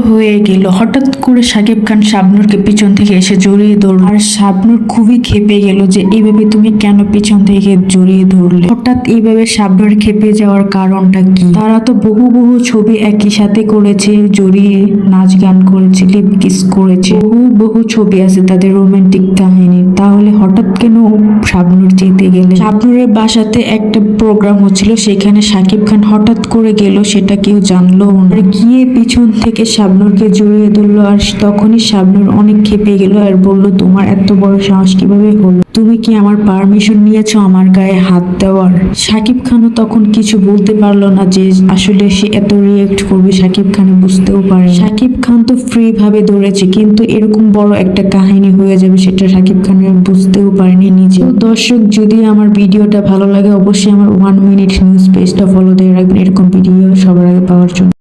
হয়ে গেল। হঠাৎ করে সাকিব খান শাবনুরকে পিছন থেকে এসে জড়িয়ে ধরল। আর শাবনুর খুবই খেপে গেল যে, এইভাবে তুমি কেন পিছন থেকে জড়িয়ে ধরলে? হঠাৎ এইভাবে শাবনুর খেপে যাওয়ার কারণটা কি? তারা তো বহু বহু ছবি একই সাথে করেছে, জড়িয়ে নাচ গান করেছে লিপ কিস করেছে। বহু বহু ছবি আছে তাদের রোমান্টিক কাহিনী। তাহলে হঠাৎ কেন শাবনুর যেতে গেলে শাবনুরের বাসাতে একটা প্রোগ্রাম হচ্ছিল সেখানে সাকিব খান হঠাৎ করে গেল সেটা কেউ জানলো না। আর গিয়ে পিছন থেকে শাবনুরকে জড়িয়ে ধরলো আর তখনই শাবনুর অনেক খেপে গেল আর বলল তোমার এত বড় সাহস কীভাবে হলো? তুমি কি আমার পারমিশন নিয়েছো আমার গায়ে হাত দেওয়ার? সাকিব খানও তখন কিছু বলতে পারল না যে আসলে সে এত রিয়েক্ট করবে, সাকিব খান বুঝতেও পারে সাকিব খান তো ফ্রি ভাবে ধরেছে কিন্তু এরকম বড় একটা কাহিনী হয়ে যাবে সেটা সাকিব খানের বুঝতেও পারেনি নিজে। দর্শক, যদি আমার ভিডিওটা ভালো লাগে, অবশ্যই আমার ওয়ান মিনিট নিউজ পেজটা ফলো দিয়ে রাখবেন। এরকম ভিডিও সবার আগে পাওয়ার জন্য।